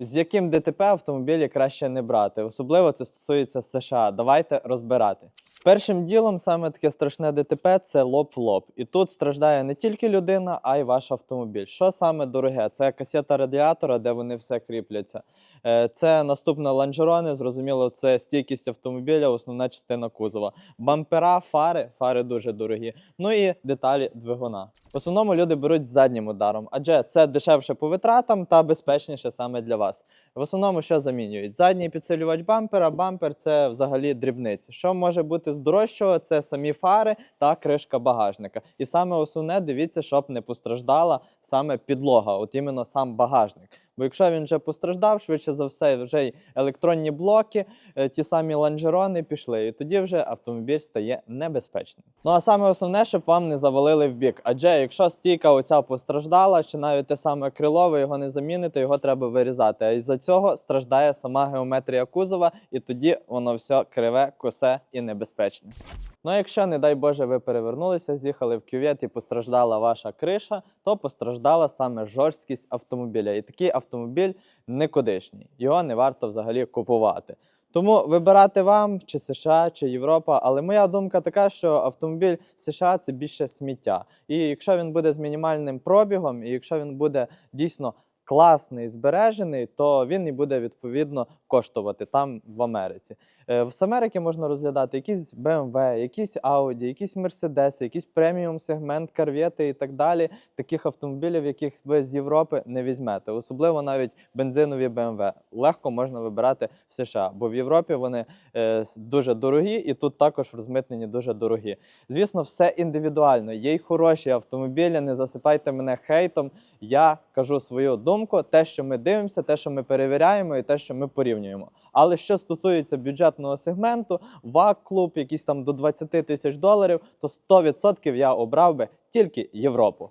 З яким ДТП автомобілі краще не брати? Особливо це стосується США. Давайте розбирати. Першим ділом саме таке страшне ДТП це лоб в лоб. І тут страждає не тільки людина, а й ваш автомобіль. Що саме дороге? Це касета радіатора, де вони все кріпляться. Е, Це наступне лонжерони. Зрозуміло, це стійкість автомобіля, основна частина кузова. Бампера, фари, фари дуже дорогі. Ну і деталі двигуна. В основному люди беруть з заднім ударом, адже це дешевше по витратам та безпечніше саме для вас. В основному що замінюють? Задній підсилювач бампера, бампер це взагалі дрібниці. Що може бути з дорожчого? Це самі фари та кришка багажника. І саме основне, дивіться, щоб не постраждала саме підлога, от іменно сам багажник. Бо якщо він вже постраждав, швидше за все, вже й електронні блоки, е, ті самі лонжерони пішли, і тоді вже автомобіль стає небезпечним. Ну а саме основне, щоб вам не завалили в бік. Адже якщо стійка оця постраждала, чи навіть те саме крило, ви його не заміните, його треба вирізати. А із-за цього страждає сама геометрія кузова, і тоді воно все криве, косе і небезпечне. Ну, а якщо, не дай Боже, ви перевернулися, з'їхали в кювет і постраждала ваша криша, то постраждала саме жорсткість автомобіля. І такий автомобіль никудишній. Його не варто взагалі купувати. Тому вибирати вам чи США, чи Європа. Але моя думка така, що автомобіль США це більше сміття. І якщо він буде з мінімальним пробігом, і якщо він буде дійсно класний, збережений, то він і буде відповідно коштувати там в Америці. Е, З Америки можна розглядати якісь BMW, якісь Audi, якісь Mercedes, якісь преміум сегмент, карвети і так далі. Таких автомобілів, яких ви з Європи не візьмете. Особливо навіть бензинові BMW. Легко можна вибирати в США, бо в Європі вони е, дуже дорогі, і тут також розмитнені дуже дорогі. Звісно, все індивідуально. Є й хороші автомобілі. Не засипайте мене хейтом. Я кажу свою думку, те, що ми дивимося, те, що ми перевіряємо, і те, що ми порівнюємо. Але що стосується бюджетного сегменту, ВАК-клуб, якийсь там до 20 тисяч доларів, то 100% я обрав би тільки Європу.